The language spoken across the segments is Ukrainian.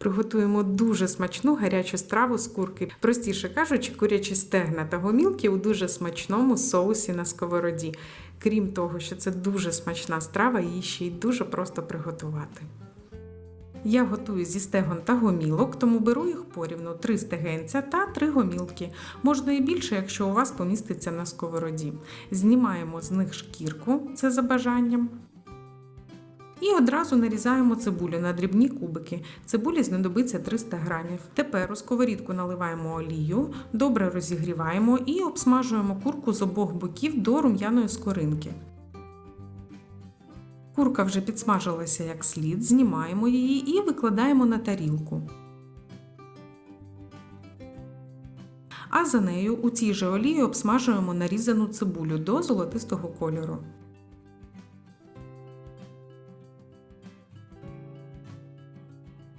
Приготуємо дуже смачну гарячу страву з курки. Простіше кажучи, курячі стегна та гомілки у дуже смачному соусі на сковороді. Крім того, що це дуже смачна страва, її ще й дуже просто приготувати. Я готую зі стегон та гомілок, тому беру їх порівну 3 стегенця та 3 гомілки. Можна і більше, якщо у вас поміститься на сковороді. Знімаємо з них шкірку, це за бажанням. І одразу нарізаємо цибулю на дрібні кубики. Цибулі знадобиться 300 грамів. Тепер у сковорідку наливаємо олію, добре розігріваємо і обсмажуємо курку з обох боків до рум'яної скоринки. Курка вже підсмажилася як слід, знімаємо її і викладаємо на тарілку. А за нею у цій же олії обсмажуємо нарізану цибулю до золотистого кольору.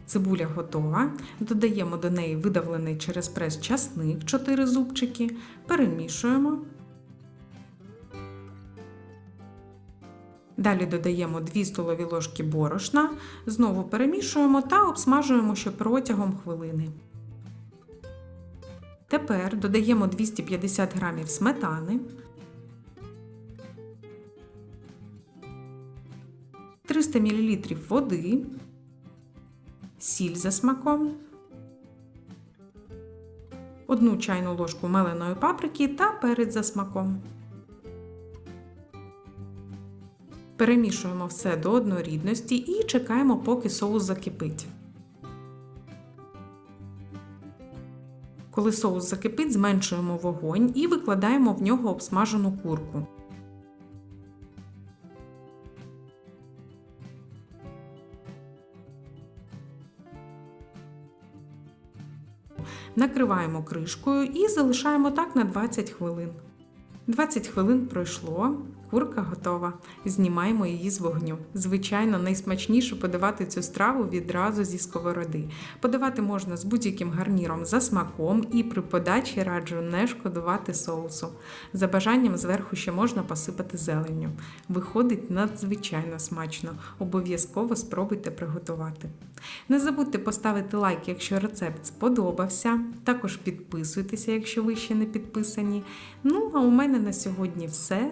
Цибуля готова. Додаємо до неї видавлений через прес часник 4 зубчики, перемішуємо. Далі додаємо 2 столові ложки борошна, знову перемішуємо та обсмажуємо ще протягом хвилини. Тепер додаємо 250 г сметани, 300 мл води, сіль за смаком, 1 чайну ложку меленої паприки та перець за смаком. Перемішуємо все до однорідності і чекаємо, поки соус закипить. Коли соус закипить, зменшуємо вогонь і викладаємо в нього обсмажену курку. Накриваємо кришкою і залишаємо так на 20 хвилин. 20 хвилин пройшло, курка готова. Знімаємо її з вогню. Звичайно, найсмачніше подавати цю страву відразу зі сковороди. Подавати можна з будь-яким гарніром за смаком і при подачі раджу не шкодувати соусу. За бажанням зверху ще можна посипати зеленню. Виходить надзвичайно смачно. Обов'язково спробуйте приготувати. Не забудьте поставити лайк, якщо рецепт сподобався. Також підписуйтеся, якщо ви ще не підписані. Ну, а у мене на сьогодні все.